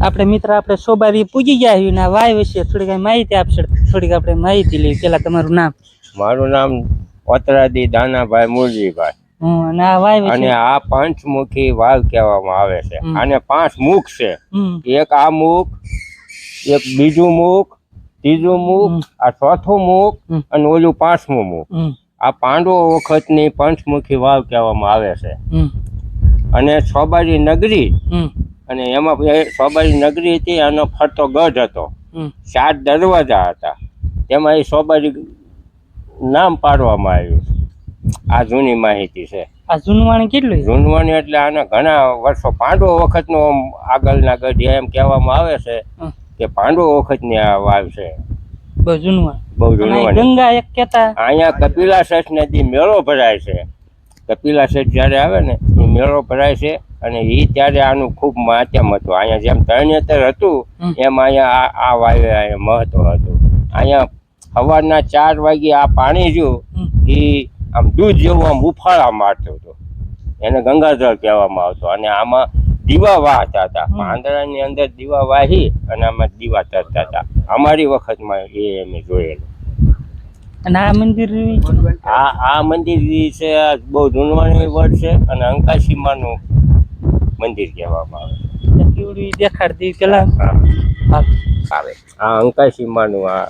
આપણે મિત્ર આપણે સોબારી પૂજી ગયા છીએ ને વાય વિશે થોડીક માહિતી આપશે. થોડીક આપણે માહિતી લઈએ. પેલા તમારું નામ. મારું નામ ઓતરાદી દાનાભાઈ મુરજીભાઈ. અને આ પંચમુખી વાવ કહેવામાં આવે છે. અને આને પાંચ મુખ છે. એક આ મુખ એક બીજું મુખ ત્રીજું મુખ આ ચોથું મુખ અને ઓલું પાંચમું મુખ. આ પાંડવો વખતની પંચમુખી વાવ કહેવામાં આવે છે. અને સોબારી નગરી અને એમાં સોબારી નગરી હતી આનો ફરતો ગઢ હતો. સાત દરવાજા હતા. તેમાં એ સોબારી નામ પાડવામાં આવ્યું છે. આ જૂની માહિતી છે. આ જૂનવાણી કેટલું? જૂનવાણી એટલે આના ઘણા વર્ષો પાંડવો વખતનો આગળના ગઢ એમ કહેવામાં આવે છે કે પાંડવો વખતની આ વાવ છે. બહુ જૂનવાણી. બહુ જૂનવાણી. ગંગા એક કહેતા અહીંયા કપિલાશેઠ નદી મેળો ભરાય છે કપિલાશેઠ જ્યારે આવે ને એ મેળો ભરાય છે અને એ ત્યારે આનું ખૂબ માધ્યમ હતું. અહીંયા જેમ તરણેતર હતું એમ અહીંયા આ વાયુ વાવે મહત્વ હતું. અહીંયા સવારના ચાર વાગે આ પાણી જો એ આમ દૂધ જેવું આમ ઉફાળા મારતું હતું. એને ગંગાજળ કહેવામાં આવતો. અને આમાં દીવા વાહતા હતા. પાંદડાની અંદર દીવા વાહી અને આમાં દીવા તરતા હતા અમારી વખતમાં એ અમે જોયેલું. અને આ મંદિર આ આ મંદિર છે બહુ જૂનવાણી વડ છે અને અંકાશીમાનું મંદિર કહેવામાં આવે કેવડી દેખાડતી પેલા આવે આ અંકાશીમાનું આ